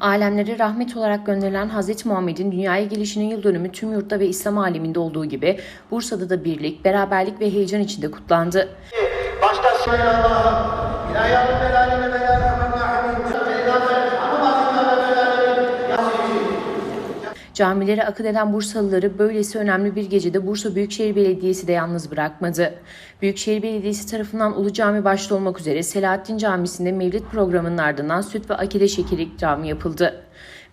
Alemlere rahmet olarak gönderilen Hz. Muhammed'in dünyaya gelişinin yıl dönümü tüm yurtta ve İslam aleminde olduğu gibi Bursa'da da birlik, beraberlik ve heyecan içinde kutlandı. Başta söyle Camilere akın eden Bursalıları böylesi önemli bir gecede Bursa Büyükşehir Belediyesi de yalnız bırakmadı. Büyükşehir Belediyesi tarafından Ulu Cami başta olmak üzere Selahattin Camisi'nde mevlid programının ardından süt ve akide şekeri ikramı yapıldı.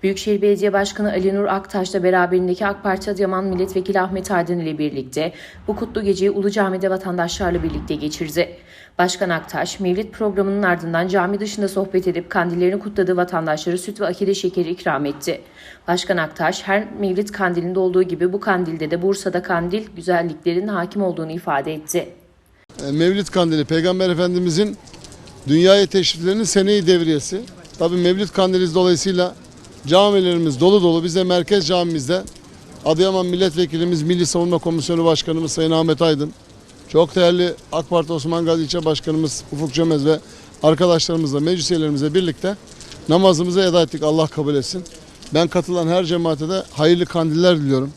Büyükşehir Belediye Başkanı Ali Nur Aktaş da beraberindeki AK Parti Adıyaman Milletvekili Ahmet Aydın ile birlikte bu kutlu geceyi Ulu Cami'de vatandaşlarla birlikte geçirdi. Başkan Aktaş, Mevlid programının ardından cami dışında sohbet edip kandillerini kutladığı vatandaşlara süt ve akide şekeri ikram etti. Başkan Aktaş, her Mevlid kandilinde olduğu gibi bu kandilde de Bursa'da kandil güzelliklerin hakim olduğunu ifade etti. E, Mevlid Kandili Peygamber Efendimizin dünyaya teşriflerinin seneyi devriyesi. Tabi Mevlid Kandili dolayısıyla camilerimiz dolu dolu. Biz de merkez camimizde Adıyaman Milletvekilimiz Milli Savunma Komisyonu Başkanımız Sayın Ahmet Aydın, çok değerli AK Parti Osman Gazi İlçe Başkanımız Ufuk Cömez ve arkadaşlarımızla, meclis üyelerimizle birlikte namazımızı eda ettik. Allah kabul etsin. Ben katılan her cemaate de hayırlı kandiller diliyorum.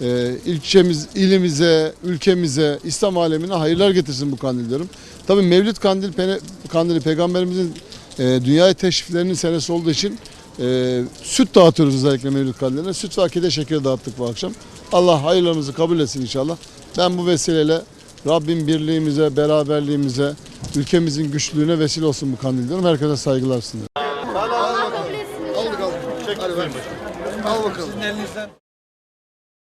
Ee, ilçemiz, ilimize, ülkemize, İslam alemine hayırlar getirsin bu kandil diyorum. Tabii Mevlid kandil, kandili peygamberimizin e, dünyaya teşriflerinin senesi olduğu için e, süt dağıtıyoruz özellikle Mevlid kandillerine. Süt ve akide şekeri dağıttık bu akşam. Allah hayırlarımızı kabul etsin inşallah. Ben bu vesileyle Rabbim birliğimize, beraberliğimize, ülkemizin güçlüğüne vesile olsun bu kandil diyorum. Herkese saygılar sunuyorum. Allah kabul etsin inşallah. Al bakalım.